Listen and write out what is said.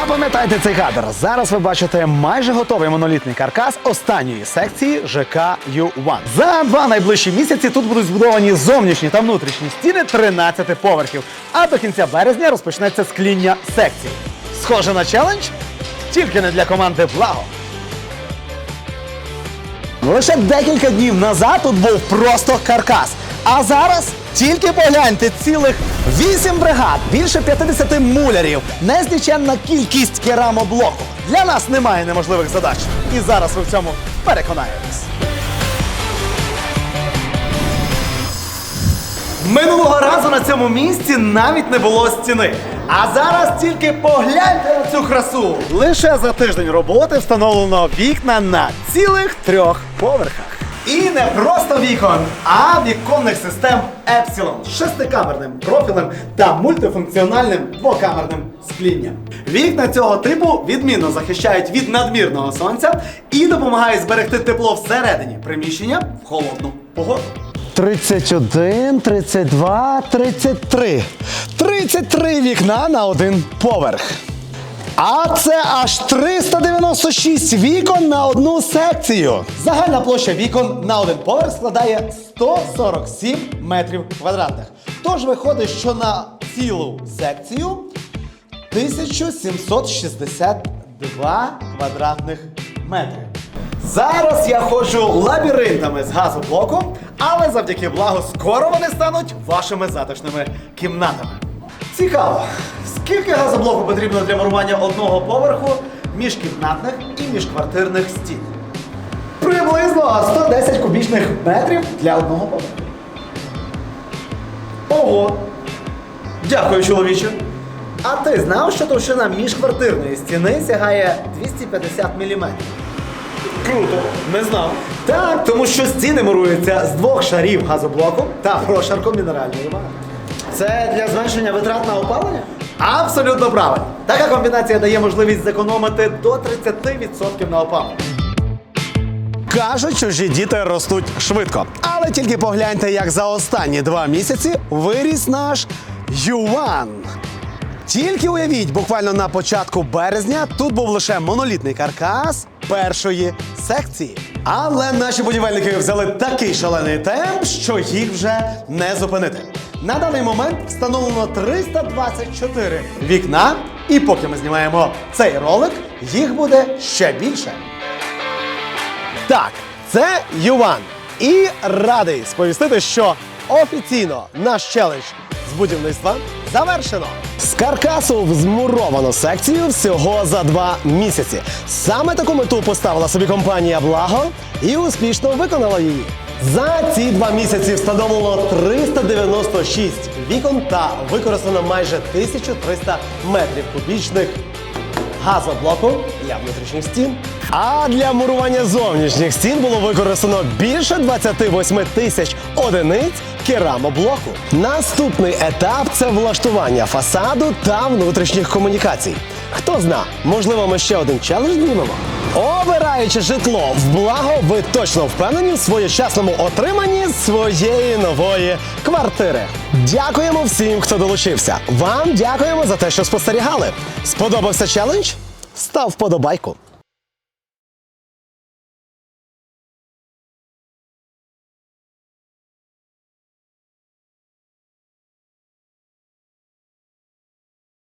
Запам'ятайте цей кадр. Зараз ви бачите майже готовий монолітний каркас останньої секції ЖК Ю1. За два найближчі місяці тут будуть збудовані зовнішні та внутрішні стіни 13 поверхів. А до кінця березня розпочнеться скління секції. Схоже на челендж? Тільки не для команди Благо. Лише декілька днів назад тут був просто каркас. А зараз тільки погляньте цілих 8 бригад, більше 50 мулярів, незліченна кількість керамоблоку. Для нас немає неможливих задач. І зараз ви в цьому переконаєтесь. Минулого разу на цьому місці навіть не було стіни. А зараз тільки погляньте на цю красу. Лише за тиждень роботи встановлено вікна на цілих трьох поверхах. І не просто вікон, а віконних систем Epsilon з шестикамерним профілем та мультифункціональним двокамерним склінням. Вікна цього типу відмінно захищають від надмірного сонця і допомагають зберегти тепло всередині приміщення в холодну погоду. 31, 32, 33. 33 вікна на один поверх. А це аж 396 вікон на одну секцію. Загальна площа вікон на один поверх складає 147 метрів квадратних. Тож виходить, що на цілу секцію 1762 квадратних метри. Зараз я ходжу лабіринтами з газоблоку, але завдяки благу скоро вони стануть вашими затишними кімнатами. Цікаво, скільки газоблоку потрібно для мурування одного поверху міжкімнатних і міжквартирних стін? Приблизно 110 кубічних метрів для одного поверху. Ого! Дякую, чоловіче. А ти знав, що товщина міжквартирної стіни сягає 250 мм? Круто, не знав. Так, тому що стіни муруються з двох шарів газоблоку та прошарком мінеральної води. Це для зменшення витрат на опалення? Абсолютно правильно. Така комбінація дає можливість зекономити до 30% на опалення. Кажуть, чужі діти ростуть швидко. Але тільки погляньте, як за останні два місяці виріс наш Юван. Тільки уявіть, буквально на початку березня тут був лише монолітний каркас першої секції. Але наші будівельники взяли такий шалений темп, що їх вже не зупинити. На даний момент встановлено 324 вікна, і поки ми знімаємо цей ролик, їх буде ще більше. Так, це Юван. І радий сповістити, що офіційно наш челендж з будівництва завершено. З каркасу взмуровано змуровано секцію всього за два місяці. Саме таку мету поставила собі компанія Благо і успішно виконала її. За ці два місяці встановлено 396 вікон та використано майже 1300 метрів кубічних газоблоку для внутрішніх стін. А для мурування зовнішніх стін було використано більше 28 тисяч одиниць керамоблоку. Наступний етап це влаштування фасаду та внутрішніх комунікацій. Хто зна, можливо, ми ще один челендж знімемо. Обираючи житло в благо, ви точно впевнені в своєчасному отриманні своєї нової квартири. Дякуємо всім, хто долучився. Вам дякуємо за те, що спостерігали. Сподобався челендж? Став вподобайку.